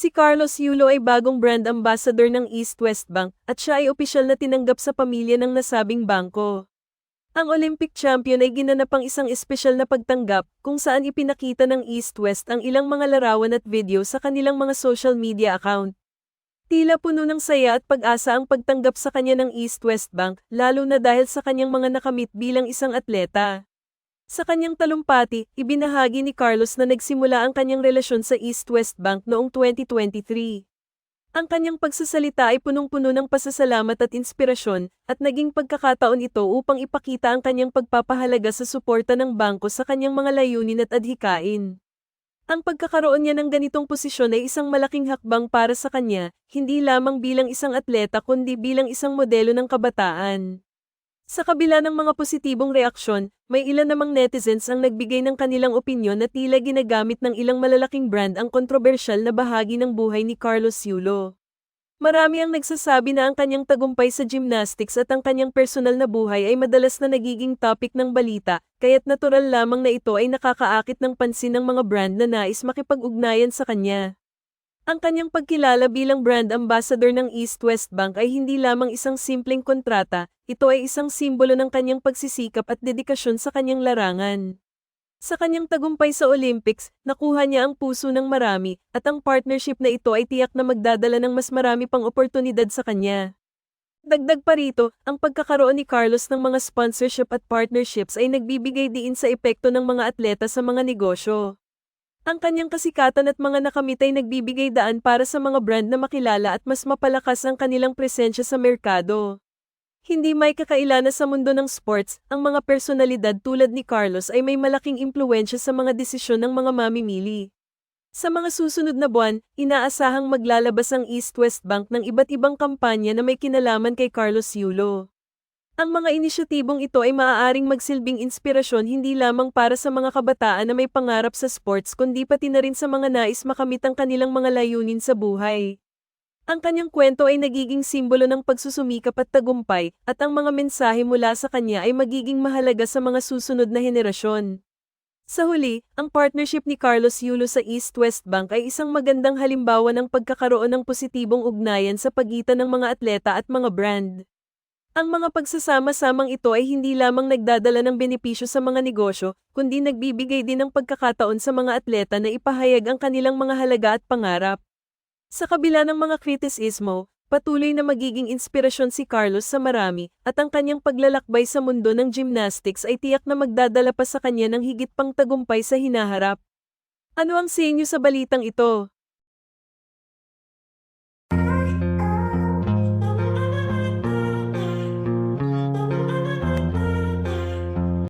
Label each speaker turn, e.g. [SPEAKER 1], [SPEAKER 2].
[SPEAKER 1] Si Carlos Yulo ay bagong brand ambassador ng East West Bank at siya ay opisyal na tinanggap sa pamilya ng nasabing bangko. Ang Olympic champion ay ginanap ang isang espesyal na pagtanggap kung saan ipinakita ng East West ang ilang mga larawan at video sa kanilang mga social media account. Tila puno ng saya at pag-asa ang pagtanggap sa kanya ng East West Bank, lalo na dahil sa kanyang mga nakamit bilang isang atleta. Sa kanyang talumpati, ibinahagi ni Carlos na nagsimula ang kanyang relasyon sa East West Bank noong 2023. Ang kanyang pagsasalita ay punong-puno ng pasasalamat at inspirasyon, at naging pagkakataon ito upang ipakita ang kanyang pagpapahalaga sa suporta ng bangko sa kanyang mga layunin at adhikain. Ang pagkakaroon niya ng ganitong posisyon ay isang malaking hakbang para sa kanya, hindi lamang bilang isang atleta kundi bilang isang modelo ng kabataan. Sa kabila ng mga positibong reaksyon, may ilan namang netizens ang nagbigay ng kanilang opinyon na tila ginagamit ng ilang malalaking brand ang kontrobersyal na bahagi ng buhay ni Carlos Yulo. Marami ang nagsasabi na ang kanyang tagumpay sa gymnastics at ang kanyang personal na buhay ay madalas na nagiging topic ng balita, kaya't natural lamang na ito ay nakakaakit ng pansin ng mga brand na nais makipag-ugnayan sa kanya. Ang kanyang pagkilala bilang brand ambassador ng East West Bank ay hindi lamang isang simpleng kontrata, ito ay isang simbolo ng kanyang pagsisikap at dedikasyon sa kanyang larangan. Sa kanyang tagumpay sa Olympics, nakuha niya ang puso ng marami, at ang partnership na ito ay tiyak na magdadala ng mas marami pang oportunidad sa kanya. Dagdag pa rito, ang pagkakaroon ni Carlos ng mga sponsorship at partnerships ay nagbibigay diin sa epekto ng mga atleta sa mga negosyo. Ang kanyang kasikatan at mga nakamit ay nagbibigay daan para sa mga brand na makilala at mas mapalakas ang kanilang presensya sa merkado. Hindi may kakailana sa mundo ng sports, ang mga personalidad tulad ni Carlos ay may malaking impluensya sa mga desisyon ng mga mamimili. Sa mga susunod na buwan, inaasahang maglalabas ang East West Bank ng iba't ibang kampanya na may kinalaman kay Carlos Yulo. Ang mga inisyatibong ito ay maaaring magsilbing inspirasyon hindi lamang para sa mga kabataan na may pangarap sa sports kundi pati na rin sa mga nais makamit ang kanilang mga layunin sa buhay. Ang kanyang kwento ay nagiging simbolo ng pagsusumikap at tagumpay, at ang mga mensahe mula sa kanya ay magiging mahalaga sa mga susunod na henerasyon. Sa huli, ang partnership ni Carlos Yulo sa East West Bank ay isang magandang halimbawa ng pagkakaroon ng positibong ugnayan sa pagitan ng mga atleta at mga brand. Ang mga pagsasama-samang ito ay hindi lamang nagdadala ng benepisyo sa mga negosyo, kundi nagbibigay din ng pagkakataon sa mga atleta na ipahayag ang kanilang mga halaga at pangarap. Sa kabila ng mga kritisismo, patuloy na magiging inspirasyon si Carlos sa marami, at ang kanyang paglalakbay sa mundo ng gymnastics ay tiyak na magdadala pa sa kanya ng higit pang tagumpay sa hinaharap. Ano ang sa inyo sa balitang ito?